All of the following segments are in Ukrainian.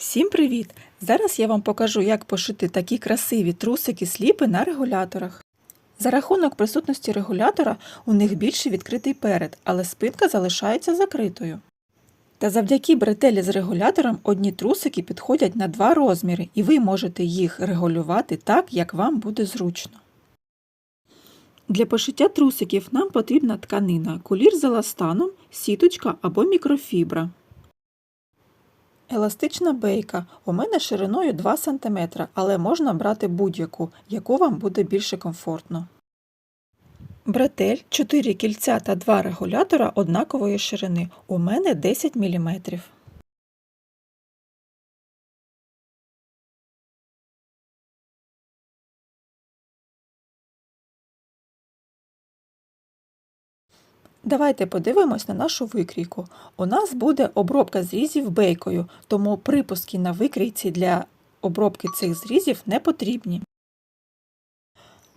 Всім привіт! Зараз я вам покажу, як пошити такі красиві трусики сліпи на регуляторах. За рахунок присутності регулятора у них більше відкритий перед, але спинка залишається закритою. Та завдяки бретелі з регулятором одні трусики підходять на два розміри, і ви можете їх регулювати так, як вам буде зручно. Для пошиття трусиків нам потрібна тканина, кулір з еластаном, сіточка або мікрофібра. Еластична бейка. У мене шириною 2 см, але можна брати будь-яку, яку вам буде більше комфортно. Бретель, 4 кільця та 2 регулятора однакової ширини. У мене 10 мм. Давайте подивимось на нашу викрійку. У нас буде обробка зрізів бейкою, тому припуски на викрійці для обробки цих зрізів не потрібні.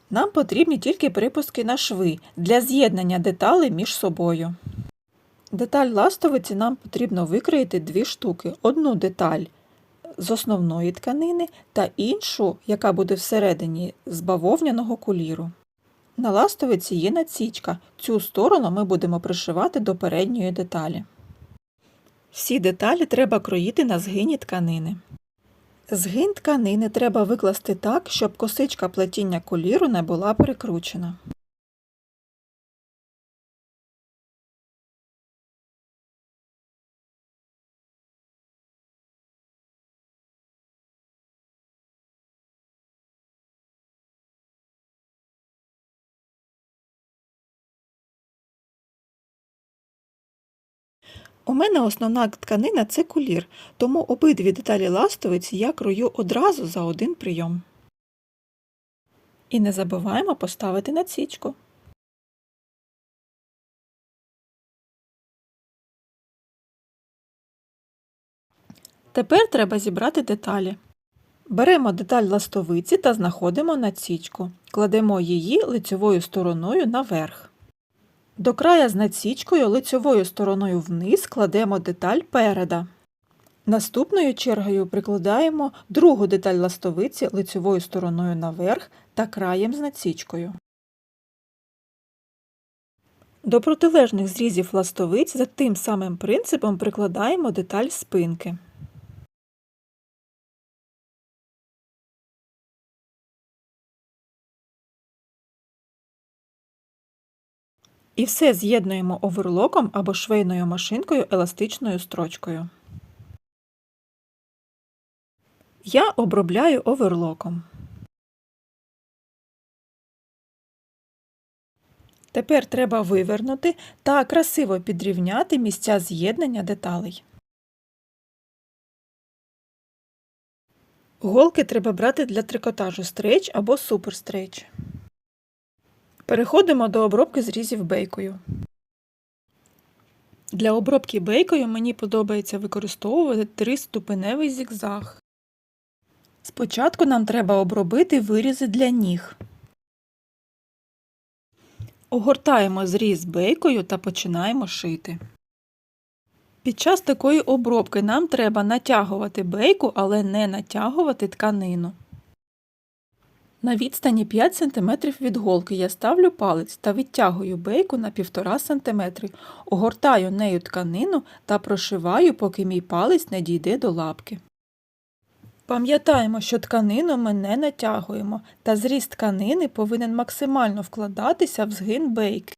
Нам потрібні тільки припуски на шви для з'єднання деталей між собою. Деталь ластовиці нам потрібно викроїти дві штуки. Одну деталь з основної тканини та іншу, яка буде всередині з бавовняного куліру. На ластовиці є надсічка. Цю сторону ми будемо пришивати до передньої деталі. Всі деталі треба кроїти на згині тканини. Згин тканини треба викласти так, щоб косичка плетіння коліру не була перекручена. У мене основна тканина це кулір, тому обидві деталі ластовиці я крою одразу за один прийом. І не забуваємо поставити надсічку. Тепер треба зібрати деталі. Беремо деталь ластовиці та знаходимо надсічку. Кладемо її лицьовою стороною наверх. До края з надсічкою лицьовою стороною вниз кладемо деталь переда. Наступною чергою прикладаємо другу деталь ластовиці лицьовою стороною наверх та краєм з надсічкою. До протилежних зрізів ластовиць за тим самим принципом прикладаємо деталь спинки. І все з'єднуємо оверлоком або швейною машинкою еластичною строчкою. Я обробляю оверлоком. Тепер треба вивернути та красиво підрівняти місця з'єднання деталей. Голки треба брати для трикотажу стрейч або суперстрейч. Переходимо до обробки зрізів бейкою. Для обробки бейкою мені подобається використовувати триступеневий зігзаг. Спочатку нам треба обробити вирізи для ніг. Огортаємо зріз бейкою та починаємо шити. Під час такої обробки нам треба натягувати бейку, але не натягувати тканину. На відстані 5 см від голки я ставлю палець та відтягую бейку на 1,5 см, огортаю нею тканину та прошиваю, поки мій палець не дійде до лапки. Пам'ятаємо, що тканину ми не натягуємо, та зріз тканини повинен максимально вкладатися в згин бейки.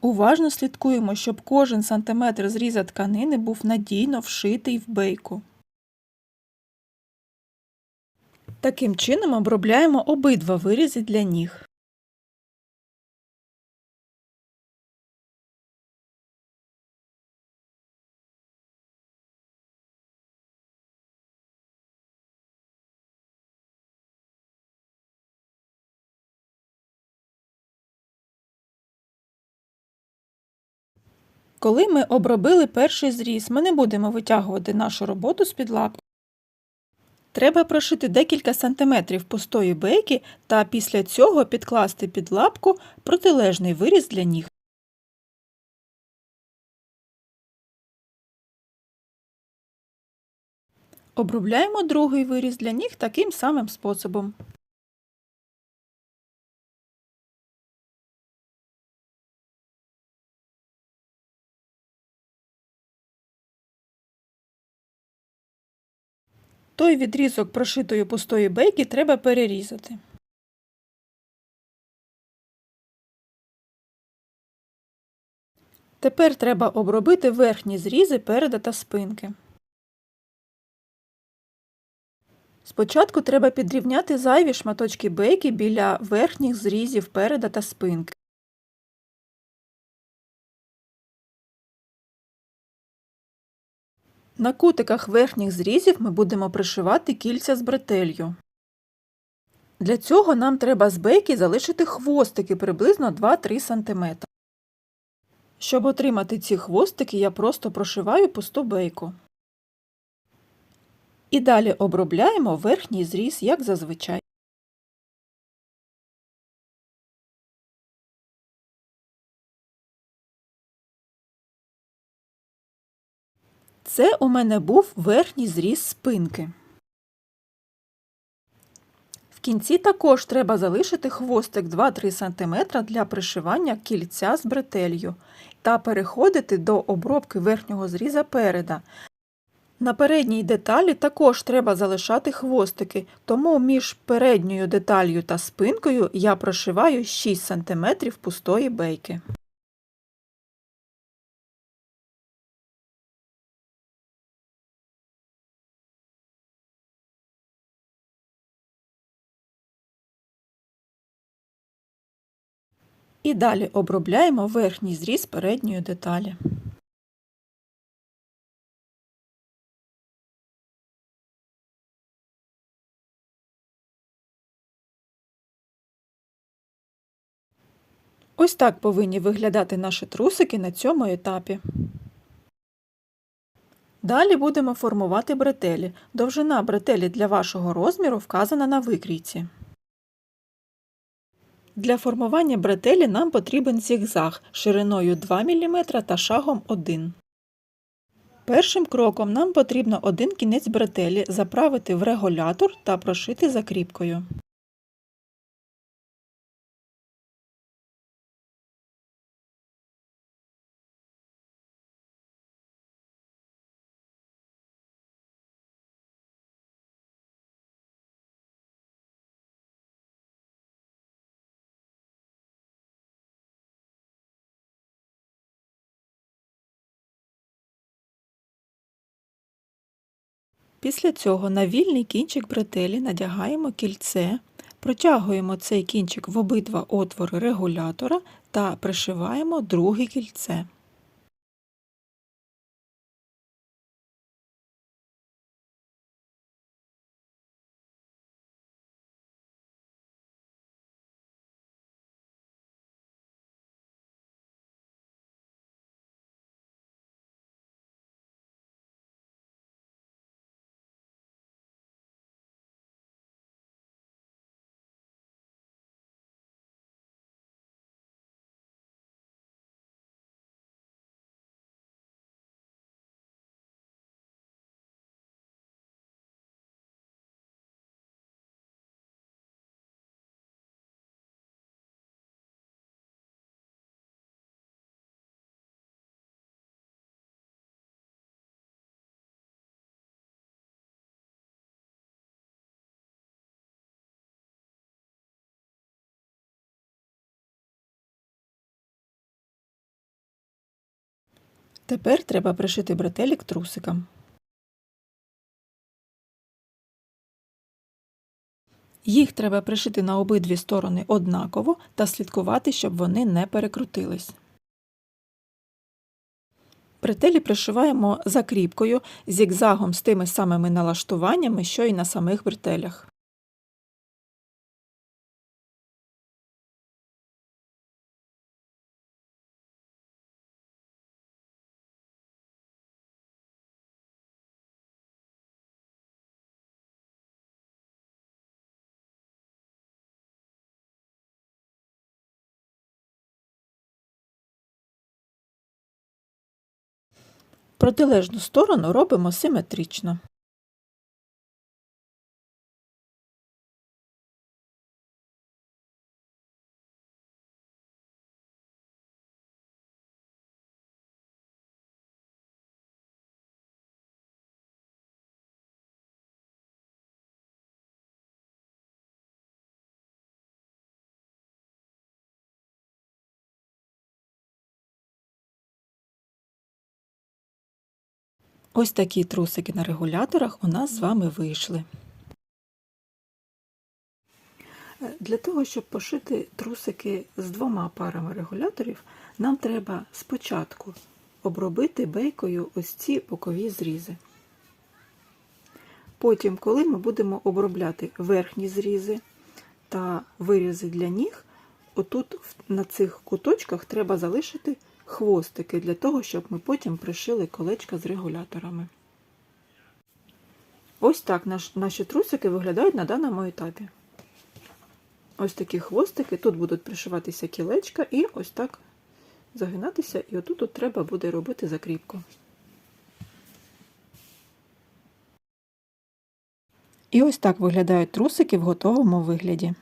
Уважно слідкуємо, щоб кожен сантиметр зріза тканини був надійно вшитий в бейку. Таким чином обробляємо обидва вирізи для ніг. Коли ми обробили перший зріз, ми не будемо витягувати нашу роботу з-під лапки. Треба прошити декілька сантиметрів пустої бейки та після цього підкласти під лапку протилежний виріз для ніг. Обробляємо другий виріз для ніг таким самим способом. Той відрізок прошитої пустої бейки треба перерізати. Тепер треба обробити верхні зрізи переда та спинки. Спочатку треба підрівняти зайві шматочки бейки біля верхніх зрізів переда та спинки. На кутиках верхніх зрізів ми будемо пришивати кільця з бретелью. Для цього нам треба з бейки залишити хвостики приблизно 2-3 см. Щоб отримати ці хвостики, я просто прошиваю пусту бейку. І далі обробляємо верхній зріз, як зазвичай. Це у мене був верхній зріз спинки. В кінці також треба залишити хвостик 2-3 см для пришивання кільця з бретелью та переходити до обробки верхнього зріза переда. На передній деталі також треба залишати хвостики, тому між передньою деталью та спинкою я прошиваю 6 см пустої бейки. І далі обробляємо верхній зріз передньої деталі. Ось так повинні виглядати наші трусики на цьому етапі. Далі будемо формувати бретелі. Довжина бретелі для вашого розміру вказана на викрійці. Для формування бретелі нам потрібен зігзаг шириною 2 мм та шагом 1 Першим кроком нам потрібно один кінець бретелі заправити в регулятор та прошити закріпкою. Після цього на вільний кінчик бретелі надягаємо кільце, протягуємо цей кінчик в обидва отвори регулятора та пришиваємо друге кільце. Тепер треба пришити бретелі к трусикам. Їх треба пришити на обидві сторони однаково та слідкувати, щоб вони не перекрутились. Бретелі пришиваємо закріпкою зігзагом з тими самими налаштуваннями, що і на самих бретелях. Протилежну сторону робимо симетрично. Ось такі трусики на регуляторах у нас з вами вийшли. Е, Для того, щоб пошити трусики з двома парами регуляторів, нам треба спочатку обробити бейкою ось ці бокові зрізи. Потім, коли ми будемо обробляти верхні зрізи та вирізи для ніг, отут на цих куточках треба залишити хвостики для того, щоб ми потім пришили колечка з регуляторами. Ось так наш, наші трусики виглядають на даному етапі. Ось такі хвостики, тут будуть пришиватися кілечка і ось так загинатися, і отут от треба буде робити закріпку. І ось так виглядають трусики в готовому вигляді.